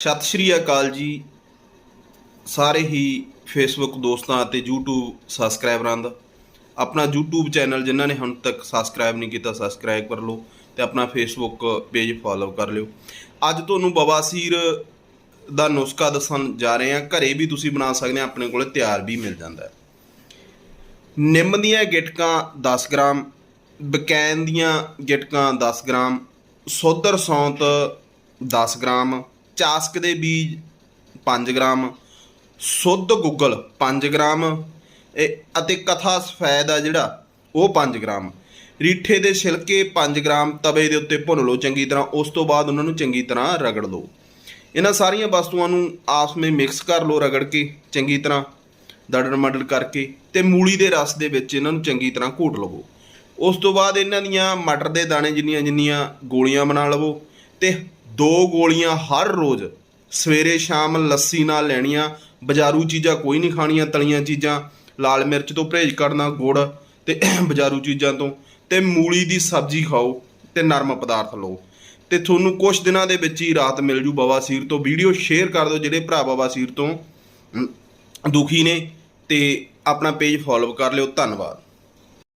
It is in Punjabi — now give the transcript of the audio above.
ਸਤਿ ਸ਼੍ਰੀ ਅਕਾਲ ਜੀ। ਸਾਰੇ ਹੀ ਫੇਸਬੁੱਕ ਦੋਸਤਾਂ ਅਤੇ YouTube ਸਬਸਕ੍ਰਾਈਬਰਾਂ ਦਾ। ਆਪਣਾ YouTube ਚੈਨਲ ਜਿਨ੍ਹਾਂ ਨੇ ਹੁਣ ਤੱਕ ਸਬਸਕ੍ਰਾਈਬ ਨਹੀਂ ਕੀਤਾ ਸਬਸਕ੍ਰਾਈਬ ਕਰ ਲਓ ਤੇ ਆਪਣਾ ਫੇਸਬੁੱਕ ਪੇਜ ਫੋਲੋ ਕਰ ਲਿਓ। ਅੱਜ ਤੁਹਾਨੂੰ ਬਵਾਸੀਰ ਦਾ ਨੁਸਖਾ ਦੱਸਣ ਜਾ ਰਹੇ ਹਾਂ। ਘਰੇ ਵੀ ਤੁਸੀਂ ਬਣਾ ਸਕਦੇ ਆ ਆਪਣੇ ਕੋਲੇ ਤਿਆਰ ਵੀ ਮਿਲ ਜਾਂਦਾ ਹੈ। ਨਿੰਮ ਦੀਆਂ ਗਿਟਕਾਂ 10 ਗ੍ਰਾਮ, ਬਕੈਨ ਦੀਆਂ ਗਿਟਕਾਂ 10 ਗ੍ਰਾਮ ਸੋਦਰ ਸੌਂਤ 10 ਗ੍ਰਾਮ ਚਾਸਕ ਦੇ ਬੀਜ 5 ਗ੍ਰਾਮ, ਸੁੱਧ ਗੁੱਗਲ 5 ਗ੍ਰਾਮ, ਇਹ ਅਤੇ ਕਥਾ ਸਫੈਦ ਆ ਜਿਹੜਾ, ਉਹ 5 ਗ੍ਰਾਮ। ਰੀਠੇ ਦੇ ਛਿਲਕੇ 5 ਗ੍ਰਾਮ, ਤਵੇ ਦੇ ਉੱਤੇ ਭੁੰਨ ਲਓ ਚੰਗੀ ਤਰ੍ਹਾਂ, ਉਸ ਤੋਂ ਬਾਅਦ ਉਹਨਾਂ ਨੂੰ ਚੰਗੀ ਤਰ੍ਹਾਂ ਰਗੜ ਲਓ। ਇਹਨਾਂ ਸਾਰੀਆਂ ਵਸਤੂਆਂ ਨੂੰ ਆਪਸ ਵਿੱਚ ਮਿਕਸ ਕਰ ਲਓ ਰਗੜ ਕੇ ਚੰਗੀ ਤਰ੍ਹਾਂ ਦੜੜ ਮਡੜ ਕਰਕੇ ਤੇ ਮੂਲੀ ਦੇ ਰਸ ਦੇ ਵਿੱਚ ਇਹਨਾਂ ਨੂੰ ਚੰਗੀ ਤਰ੍ਹਾਂ ਘੋਟ ਲਵੋ। ਉਸ ਤੋਂ ਬਾਅਦ ਇਹਨਾਂ ਦੀਆਂ ਮਟਰ ਦੇ ਦਾਣੇ ਜਿੰਨੀਆਂ ਜਿੰਨੀਆਂ ਗੋਲੀਆਂ ਬਣਾ ਲਵੋ ਤੇ ਦੋ ਗੋਲੀਆਂ ਹਰ ਰੋਜ਼, ਸਵੇਰੇ ਸ਼ਾਮ ਲੱਸੀ ਨਾਲ ਲੈਣੀਆਂ, ਬਾਜ਼ਾਰੂ ਚੀਜ਼ਾਂ ਕੋਈ ਨਹੀਂ ਖਾਣੀਆਂ, ਤਲੀਆਂ ਚੀਜ਼ਾਂ, ਲਾਲ ਮਿਰਚ ਤੋਂ ਪਰਹੇਜ਼ ਕਰਨਾ, ਗੁੜ ਤੇ ਬਾਜ਼ਾਰੂ ਚੀਜ਼ਾਂ ਤੋਂ, ਤੇ ਮੂਲੀ ਦੀ ਸਬਜ਼ੀ ਖਾਓ ਤੇ ਨਰਮ ਪਦਾਰਥ ਲਓ। ਤੇ ਤੁਹਾਨੂੰ ਕੁਝ ਦਿਨਾਂ ਦੇ ਵਿੱਚ ਹੀ ਰਾਤ ਮਿਲ ਜੂ ਬਵਾਸੀਰ ਤੋਂ। ਵੀਡੀਓ ਸ਼ੇਅਰ ਕਰ ਦਿਓ ਜਿਹੜੇ ਭਰਾ ਬਵਾਸੀਰ ਤੋਂ ਦੁਖੀ ਨੇ, ਤੇ ਆਪਣਾ ਪੇਜ ਫੋਲੋ ਕਰ ਲਿਓ। ਧੰਨਵਾਦ।